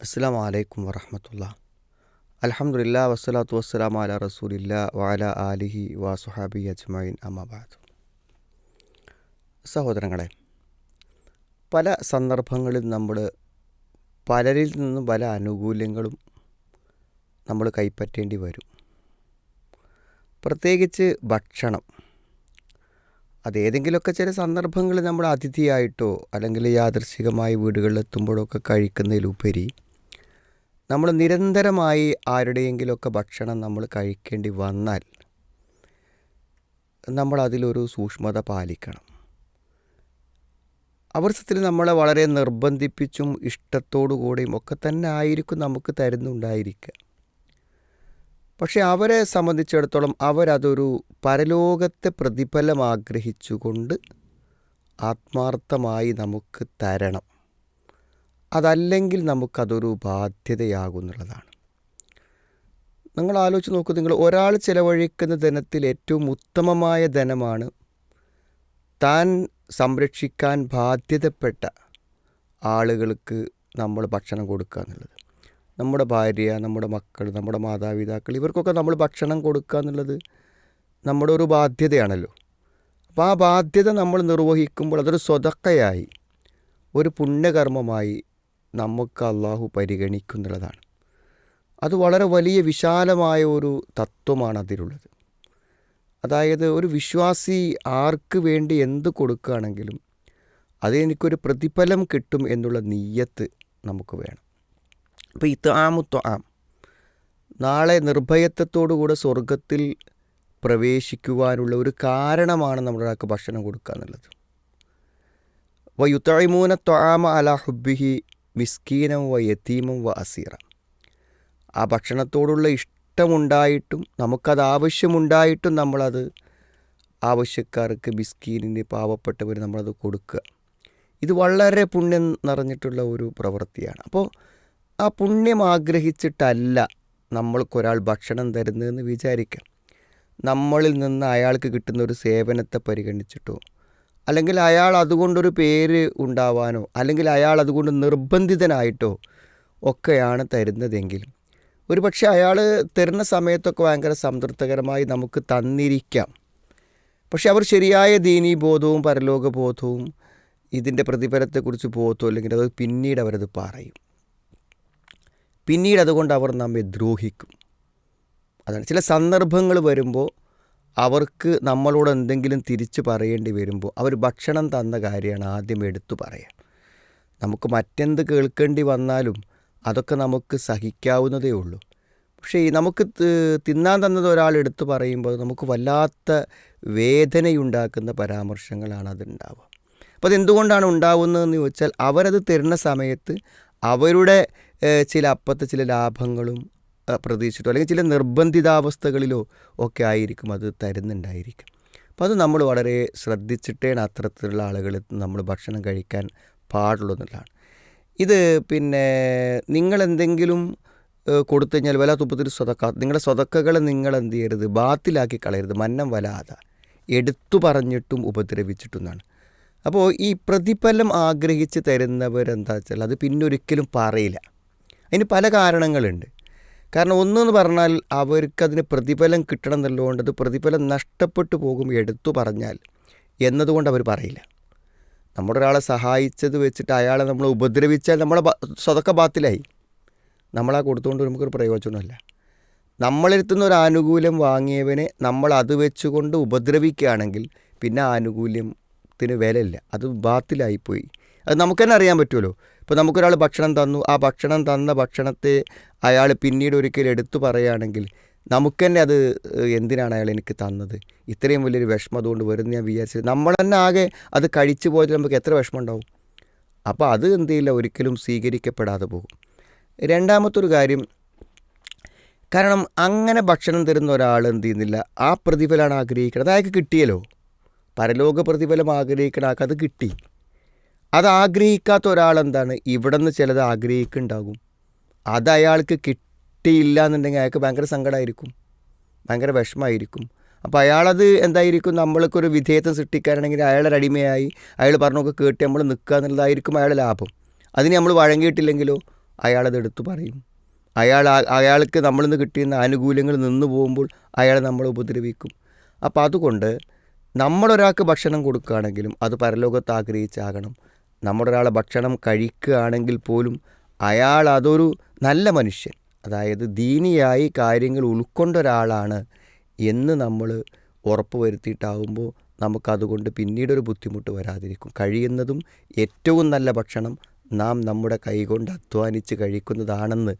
അസ്സാം വലൈക്കും വറഹമത്തുള്ള. അലഹമുല്ല വസ്സലാത്തു വസ്സലാം അല റസൂലില്ല വാല ആലിഹി വാ സുഹാബി അജ്മൈൻ അമ്മബാദ് സഹോദരങ്ങളെ പല സന്ദർഭങ്ങളിൽ നമ്മൾ പലരിൽ നിന്നും പല ആനുകൂല്യങ്ങളും നമ്മൾ കൈപ്പറ്റേണ്ടി വരും. പ്രത്യേകിച്ച് ഭക്ഷണം. അതേതെങ്കിലുമൊക്കെ ചില സന്ദർഭങ്ങളിൽ നമ്മൾ അതിഥിയായിട്ടോ അല്ലെങ്കിൽ യാദൃശികമായി വീടുകളിലെത്തുമ്പോഴൊക്കെ കഴിക്കുന്നതിലുപരി നമ്മൾ നിരന്തരമായി ആരുടെയെങ്കിലുമൊക്കെ ഭക്ഷണം നമ്മൾ കഴിക്കേണ്ടി വന്നാൽ നമ്മൾ അതിലൊരു സൂക്ഷ്മത പാലിക്കണം. അവസരത്തിൽ നമ്മളെ വളരെ നിർബന്ധിപ്പിച്ചും ഇഷ്ടത്തോടു കൂടിയും ഒക്കെ തന്നെ ആയിരിക്കും നമുക്ക് തരുന്നുണ്ടായിരിക്കുക. പക്ഷെ അവരെ സംബന്ധിച്ചിടത്തോളം അവരതൊരു പരലോകത്തെ പ്രതിഫലം ആഗ്രഹിച്ചുകൊണ്ട് ആത്മാർത്ഥമായി നമുക്ക് തരണം. അതല്ലെങ്കിൽ നമുക്കതൊരു ബാധ്യതയാകുന്നുള്ളതാണ്. നിങ്ങൾ ആലോചിച്ച് നോക്കൂ നിങ്ങൾ ഒരാൾ ചിലവഴിക്കുന്ന ധനത്തിൽ ഏറ്റവും ഉത്തമമായ ധനമാണ് താൻ സംരക്ഷിക്കാൻ ബാധ്യതപ്പെട്ട ആളുകൾക്ക് നമ്മൾ ഭക്ഷണം കൊടുക്കുക എന്നുള്ളത്. നമ്മുടെ ഭാര്യ നമ്മുടെ മക്കൾ നമ്മുടെ മാതാപിതാക്കൾ ഇവർക്കൊക്കെ നമ്മൾ ഭക്ഷണം കൊടുക്കുക എന്നുള്ളത് നമ്മുടെ ഒരു ബാധ്യതയാണല്ലോ. അപ്പോൾ ആ ബാധ്യത നമ്മൾ നിർവഹിക്കുമ്പോൾ അതൊരു സ്വതക്കയായി ഒരു പുണ്യകർമ്മമായി നമുക്ക് അള്ളാഹു പരിഗണിക്കുന്നുള്ളതാണ്. അത് വളരെ വലിയ വിശാലമായ ഒരു തത്വമാണ് അതിലുള്ളത്. അതായത് ഒരു വിശ്വാസി ആർക്ക് വേണ്ടി എന്ത് കൊടുക്കുകയാണെങ്കിലും അതെനിക്കൊരു പ്രതിഫലം കിട്ടും എന്നുള്ള നീയത്ത് നമുക്ക് വേണം. അപ്പോൾ ഇത്താമു ആം നാളെ നിർഭയത്വത്തോടുകൂടെ സ്വർഗത്തിൽ പ്രവേശിക്കുവാനുള്ള ഒരു കാരണമാണ് നമ്മളൊരാൾക്ക് ഭക്ഷണം കൊടുക്കുക എന്നുള്ളത്. വ യുത്തഴിമൂന ത്വാമ അല ഹുബിഹി മിസ്കീനം വ യത്തീമം വ അസീറ. ആ ഭക്ഷണത്തോടുള്ള ഇഷ്ടമുണ്ടായിട്ടും നമുക്കത് ആവശ്യമുണ്ടായിട്ടും നമ്മളത് ആവശ്യക്കാർക്ക് മിസ്കീനിന് പാവപ്പെട്ടവർ നമ്മളത് കൊടുക്കുക. ഇത് വളരെ പുണ്യം നിറഞ്ഞിട്ടുള്ള ഒരു പ്രവൃത്തിയാണ്. അപ്പോൾ ആ പുണ്യം ആഗ്രഹിച്ചിട്ടല്ല നമ്മൾക്കൊരാൾ ഭക്ഷണം തരുന്നതെന്ന് വിചാരിക്കാം. നമ്മളിൽ നിന്ന് അയാൾക്ക് കിട്ടുന്ന ഒരു സേവനത്തെ പരിഗണിച്ചിട്ടോ അല്ലെങ്കിൽ അയാൾ അതുകൊണ്ടൊരു പേര് ഉണ്ടാവാനോ അല്ലെങ്കിൽ അയാൾ അതുകൊണ്ട് നിർബന്ധിതനായിട്ടോ ഒക്കെയാണ് തരുന്നതെങ്കിൽ. ഒരു പക്ഷേ അയാൾ തരുന്ന സമയത്തൊക്കെ ഭയങ്കര സംതൃപ്തകരമായി നമുക്ക് തന്നിരിക്കാം. പക്ഷെ അവർ ശരിയായ ദീനീ ബോധവും പരലോക ബോധവും ഇതിന്റെ പ്രതിഫലത്തെക്കുറിച്ച് ബോധവും അല്ലെങ്കിൽ അത് പിന്നീട് അവരത് പറയും. പിന്നീട് അതുകൊണ്ട് അവർ നമ്മെ ദ്രോഹിക്കും. അതാണ് ചില സന്ദർഭങ്ങൾ വരുമ്പോൾ അവർക്ക് നമ്മളോട് എന്തെങ്കിലും തിരിച്ചു പറയേണ്ടി വരുമ്പോൾ അവർ ഭക്ഷണം തന്ന കാര്യമാണ് ആദ്യം എടുത്തു പറയാൻ നമുക്ക് മറ്റെന്ത് കേൾക്കേണ്ടി വന്നാലും അതൊക്കെ നമുക്ക് സഹിക്കാവുന്നതേ ഉള്ളൂ. പക്ഷേ നമുക്ക് തിന്നാൻ തന്നത് ഒരാൾ എടുത്തു പറയുമ്പോൾ നമുക്ക് വല്ലാത്ത വേദനയുണ്ടാക്കുന്ന പരാമർശങ്ങളാണ് അതുണ്ടാവുക. അപ്പോൾ അതെന്തുകൊണ്ടാണ് ഉണ്ടാവുന്നതെന്ന് ചോദിച്ചാൽ അവരത് തരുന്ന സമയത്ത് അവരുടെ ചില അപ്പത്തെ ചില ലാഭങ്ങളും പ്രതീക്ഷിച്ചിട്ടോ അല്ലെങ്കിൽ ചില നിർബന്ധിതാവസ്ഥകളിലോ ഒക്കെ ആയിരിക്കും അത് തരുന്നുണ്ടായിരിക്കും. അപ്പോൾ അത് നമ്മൾ വളരെ ശ്രദ്ധിച്ചിട്ടേണ് അത്തരത്തിലുള്ള ആളുകൾ നമ്മൾ ഭക്ഷണം കഴിക്കാൻ പാടുള്ളൂ എന്നുള്ളതാണ്. ഇത് പിന്നെ നിങ്ങളെന്തെങ്കിലും കൊടുത്തു കഴിഞ്ഞാൽ വല തുപ്പത്തിൽ സ്വതക്ക നിങ്ങളുടെ സ്വതക്കകൾ നിങ്ങൾ എന്ത് ചെയ്യരുത് ബാത്തിലാക്കി കളയരുത് മന്നം വലാതെ എടുത്തു പറഞ്ഞിട്ടും ഉപദ്രവിച്ചിട്ടുമെന്നാണ് അപ്പോൾ ഈ പ്രതിഫലം ആഗ്രഹിച്ച് തരുന്നവരെന്താ വെച്ചാൽ അത് പിന്നൊരിക്കലും പറയില്ല. അതിന് പല കാരണങ്ങളുണ്ട്. കാരണം ഒന്നെന്ന് പറഞ്ഞാൽ അവർക്കതിന് പ്രതിഫലം കിട്ടണം എന്നുള്ളതുകൊണ്ട് അത് പ്രതിഫലം നഷ്ടപ്പെട്ടു പോകും എടുത്തു പറഞ്ഞാൽ എന്നതുകൊണ്ട് അവർ പറയില്ല. നമ്മുടെ ഒരാളെ സഹായിച്ചത് വെച്ചിട്ട് അയാളെ നമ്മൾ ഉപദ്രവിച്ചാൽ നമ്മളെ സ്വതക്ക ബാത്തിലായി. നമ്മളാ കൊടുത്തുകൊണ്ട് നമുക്കൊരു പ്രയോജനമല്ല നമ്മളെടുത്തുനിന്ന് ഒരു ആനുകൂല്യം വാങ്ങിയവനെ നമ്മൾ അത് വെച്ചുകൊണ്ട് ഉപദ്രവിക്കുകയാണെങ്കിൽ പിന്നെ ആനുകൂല്യത്തിന് വിലയില്ല. അത് ബാത്തിലായിപ്പോയി. അത് നമുക്ക് തന്നെ അറിയാൻ പറ്റുമല്ലോ. ഇപ്പോൾ നമുക്കൊരാൾ ഭക്ഷണം തന്നു. ആ ഭക്ഷണം തന്ന ഭക്ഷണത്തെ അയാൾ പിന്നീട് ഒരിക്കൽ എടുത്തു പറയുകയാണെങ്കിൽ നമുക്ക് തന്നെ അത് എന്തിനാണ് അയാൾ എനിക്ക് തന്നത്? ഇത്രയും വലിയൊരു വിഷമം അതുകൊണ്ട് വരുന്ന ഞാൻ വിചാരിച്ചത് നമ്മൾ തന്നെ ആകെ അത് കഴിച്ചു പോയത് നമുക്ക് എത്ര വിഷമം ഉണ്ടാവും? അപ്പോൾ അത് എന്ത് ചെയ്യില്ല ഒരിക്കലും സ്വീകരിക്കപ്പെടാതെ പോകും. രണ്ടാമത്തൊരു കാര്യം കാരണം അങ്ങനെ ഭക്ഷണം തരുന്ന ഒരാൾ എന്ത് ചെയ്യുന്നില്ല ആ പ്രതിഫലമാണ് ആഗ്രഹിക്കുന്നത് അയാൾക്ക് കിട്ടിയല്ലോ. പരലോക പ്രതിഫലം ആഗ്രഹിക്കണ ആൾക്ക് അത് കിട്ടി. അത് ആഗ്രഹിക്കാത്ത ഒരാളെന്താണ് ഇവിടെ നിന്ന് ചിലത് ആഗ്രഹിക്കുന്നുണ്ടാകും. അത് അയാൾക്ക് കിട്ടിയില്ല എന്നുണ്ടെങ്കിൽ അയാൾക്ക് ഭയങ്കര സങ്കടമായിരിക്കും ഭയങ്കര വിഷമമായിരിക്കും. അപ്പോൾ അയാളത് എന്തായിരിക്കും? നമ്മൾക്കൊരു വിധേയത്വം സൃഷ്ടിക്കാനാണെങ്കിൽ അയാളുടെ അടിമയായി അയാൾ പറഞ്ഞൊക്കെ കേട്ട് നമ്മൾ നിൽക്കുക എന്നുള്ളതായിരിക്കും അയാളുടെ ലാഭം. അതിന് നമ്മൾ വഴങ്ങിയിട്ടില്ലെങ്കിലോ? അയാളത് എടുത്തു പറയും. അയാൾ അയാൾക്ക് നമ്മളിൽ നിന്ന് കിട്ടിയുന്ന ആനുകൂല്യങ്ങൾ നിന്ന് പോകുമ്പോൾ അയാൾ നമ്മൾ ഉപദ്രവിക്കും. അപ്പോൾ അതുകൊണ്ട് നമ്മളൊരാൾക്ക് ഭക്ഷണം കൊടുക്കുകയാണെങ്കിലും അത് പരലോകത്ത് ആഗ്രഹിച്ചാകണം. നമ്മളൊരാളെ ഭക്ഷണം കഴിക്കുകയാണെങ്കിൽ പോലും അയാൾ അതൊരു നല്ല മനുഷ്യൻ. അതായത് ദീനിയായി കാര്യങ്ങൾ ഉൾക്കൊണ്ട ഒരാളാണ് എന്ന് നമ്മൾ ഉറപ്പ് വരുത്തിയിട്ടാവുമ്പോൾ നമുക്കതുകൊണ്ട് പിന്നീടൊരു ബുദ്ധിമുട്ട് വരാതിരിക്കും. കഴിയുന്നതും ഏറ്റവും നല്ല ഭക്ഷണം നാം നമ്മുടെ കൈകൊണ്ട് അധ്വാനിച്ച് കഴിക്കുന്നതാണെന്ന്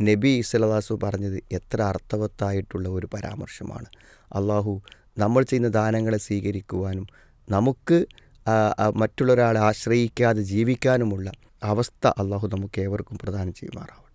നബി ഇസ്ലാസു പറഞ്ഞത് എത്ര അർത്ഥവത്തായിട്ടുള്ള ഒരു പരാമർശമാണ്. അള്ളാഹു നമ്മൾ ചെയ്യുന്ന ദാനങ്ങളെ സ്വീകരിക്കുവാനും നമുക്ക് മറ്റുള്ളൊരാളെ ആശ്രയിക്കാതെ ജീവിക്കാനുമുള്ള അവസ്ഥ അള്ളാഹു നമുക്ക് ഏവർക്കും പ്രദാനം ചെയ്യുമാറാവും